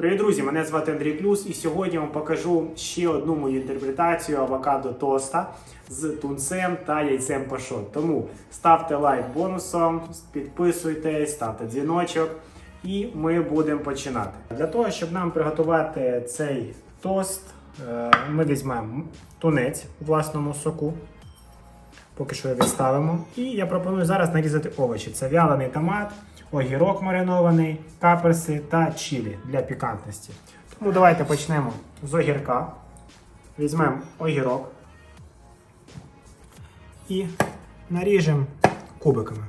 Привіт, друзі! Мене звати Андрій Клюс, і сьогодні вам покажу ще одну мою інтерпретацію авокадо тоста з тунцем та яйцем пашот. Тому ставте лайк бонусом, підписуйтесь, ставте дзвіночок, і ми будемо починати. Для того, щоб нам приготувати цей тост, е, ми візьмемо тунець у власному соку. Поки що відставимо. І я пропоную зараз нарізати овочі. Це вялений томат, огірок маринований, каперси та чилі для пікантності. Тому давайте почнемо з огірка. Візьмемо огірок і наріжемо кубиками.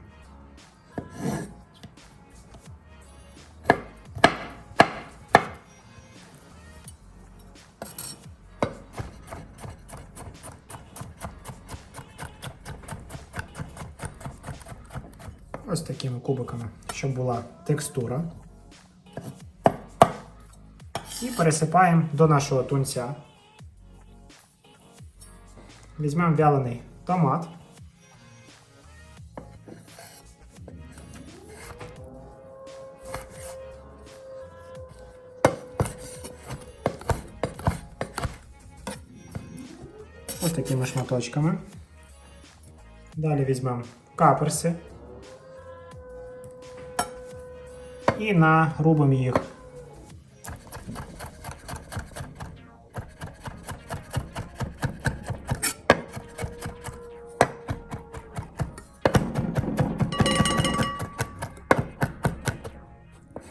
Такими щоб була текстура. І пересипаємо до нашого тунця. Візьмемо вялений томат. Ось такими шматочками. Далі візьмемо каперси. І нарубимо їх.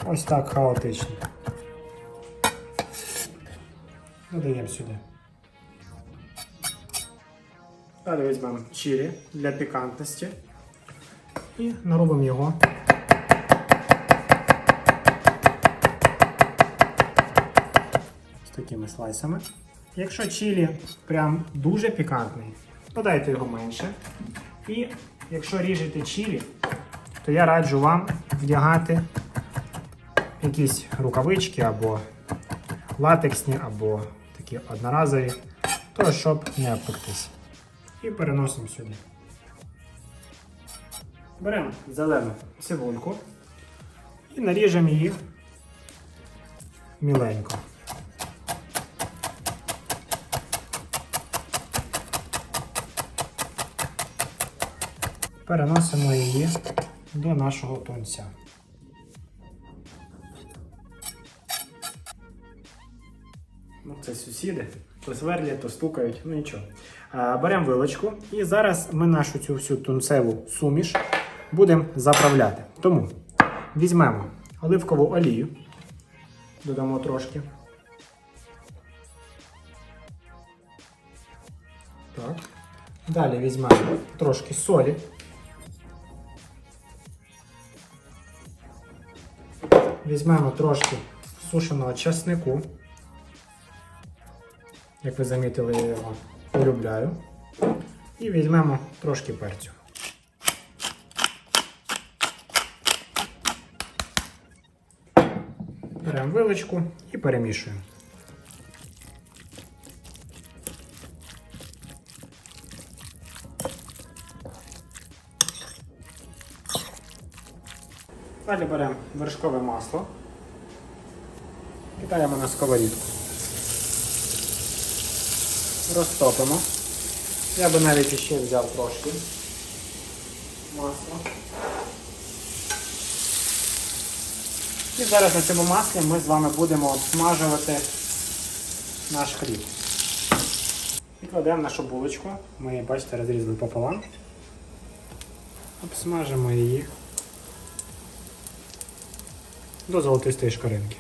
Ось так хаотично. Додаємо сюди. Далі візьмемо чилі для пікантності і наробимо його. Такими слайсами. Якщо чилі прям дуже пікантний, додайте його менше. І якщо ріжете чилі, то я раджу вам вдягати якісь рукавички або латексні, або такі одноразові, то щоб не обпектись. І переносимо сюди. Беремо зелену цибульку і наріжемо її міленько. Переносимо її до нашого тунця. Ну, Це сусіди, то сверлять, то стукають, ну нічого. Беремо вилочку і зараз ми нашу цю всю тунцеву суміш будемо заправляти. Тому візьмемо оливкову олію, додамо трошки. Так. Далі візьмемо трошки солі. Візьмемо трошки сушеного часнику. Як ви замітили, я його полюбляю. І візьмемо трошки перцю. Беремо вилочку і перемішуємо. Далі беремо вершкове масло. Кидаємо на сковорідку. Розтопимо. Я би навіть ще взяв трошки масла. І зараз на цьому маслі ми з вами будемо обсмажувати наш хліб. І кладемо нашу булочку. Ми бачите, розрізали пополам. Обсмажимо її до золотистої шкаринки.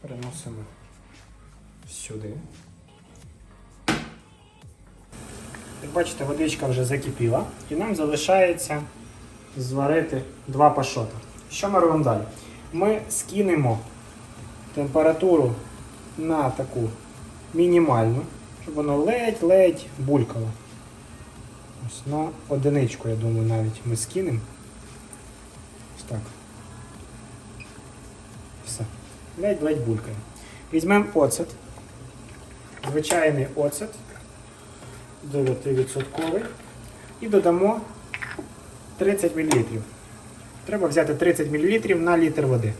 Переносимо сюди. Як бачите, водичка вже закипіла і нам залишається зварити два пашота. Що ми робимо далі? Ми скинемо температуру на таку мінімальну, щоб воно ледь-ледь булькало. Ось на одиничку, я думаю, навіть ми скинемо. Ось так. Все. Ледь-ледь булькає. Візьмемо оцет. Звичайний оцет. 9% і додамо 30 мл. Треба взяти 30 мл на літр води.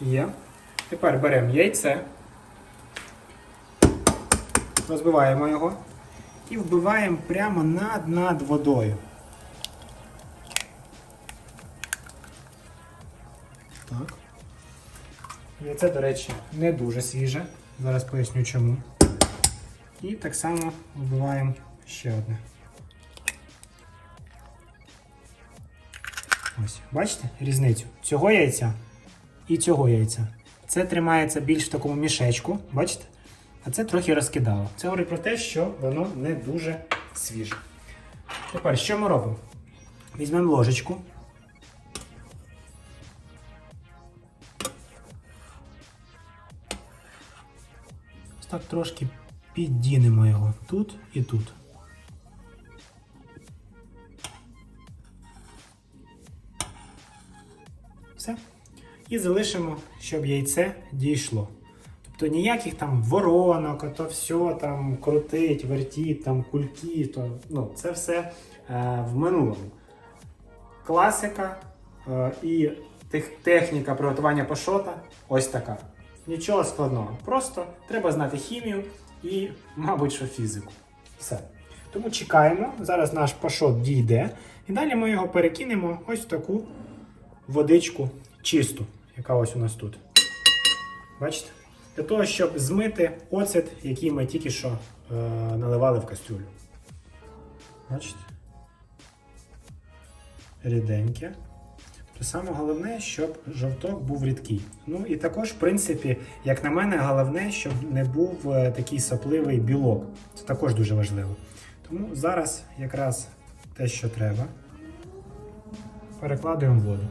Є. Тепер беремо яйце, розбиваємо його і вбиваємо прямо над над водою. Так. Яйце, до речі, не дуже свіже. Зараз поясню чому. І так само вбиваємо ще одне. Ось, бачите різницю цього яйця і цього яйця. Це тримається більш в такому мішечку, бачите? А це трохи розкидало. Це говорить про те, що воно не дуже свіже. Тепер що ми робимо? Візьмемо ложечку. Ось так трошки піддінемо його тут і тут. І залишимо, щоб яйце дійшло. Тобто ніяких там воронок, а то все там крутить, вертіть, там кульки, то ну, це все е, в минулому. Класика е, і тех, техніка приготування пашота ось така. Нічого складного. Просто треба знати хімію і, мабуть, що фізику. Все. Тому чекаємо. Зараз наш пашот дійде. І далі ми його перекинемо ось в таку водичку чисту, яка ось у нас тут. Бачите? Для того, щоб змити оцет, який ми тільки що е, наливали в кастрюлю. Бачите? Ріденьке. То саме головне, щоб жовток був рідкий. Ну і також, в принципі, як на мене, головне, щоб не був е, такий сопливий білок. Це також дуже важливо. Тому зараз якраз те, що треба, перекладуємо воду.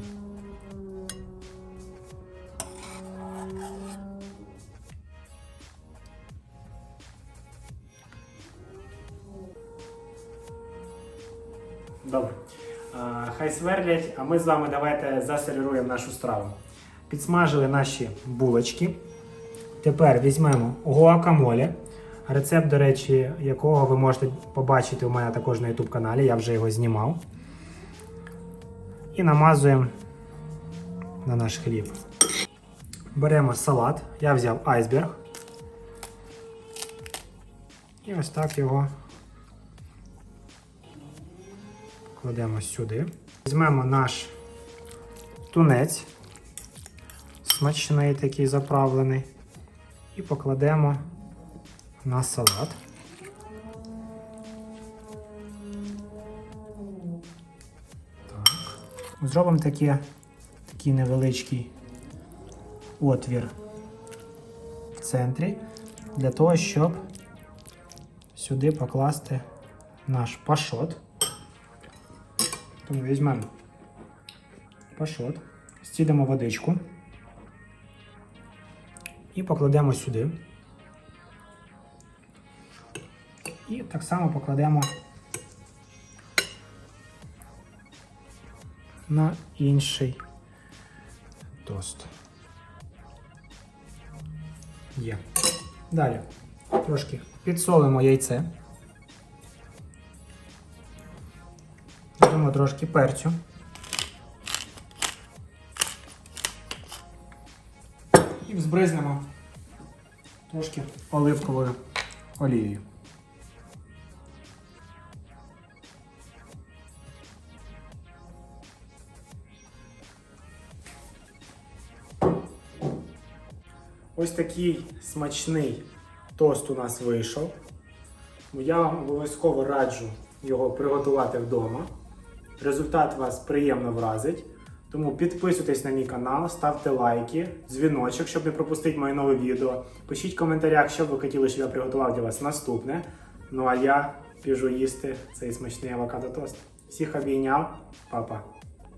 Сверлять, а ми з вами давайте засервіруємо нашу страву. Підсмажили наші булочки. Тепер візьмемо гуакамоле. Рецепт, до речі, якого ви можете побачити у мене також на YouTube каналі, я вже його знімав. І намазуємо на наш хліб. Беремо салат. Я взяв айсберг. І ось так його кладемо сюди. Візьмемо наш тунець, смачний такий заправлений, і покладемо на салат. Зробимо таке, такий невеличкий отвір в центрі для того, щоб сюди покласти наш пашот. Тому візьмемо пашот, стілимо водичку і покладемо сюди. І так само покладемо на інший тост. Є. Далі трошки підсолимо яйце. Додамо трошки перцю. І взбризнемо трошки оливковою олією. Ось такий смачний тост у нас вийшов. Я вам обов'язково раджу його приготувати вдома. Результат вас приємно вразить. Тому підписуйтесь на мій канал, ставте лайки, дзвіночок, щоб не пропустити моє нове відео. Пишіть в коментарях, що б ви хотіли, щоб я приготував для вас наступне. Ну а я біжу їсти цей смачний авокадо тост. Всіх обійняв, Па-па.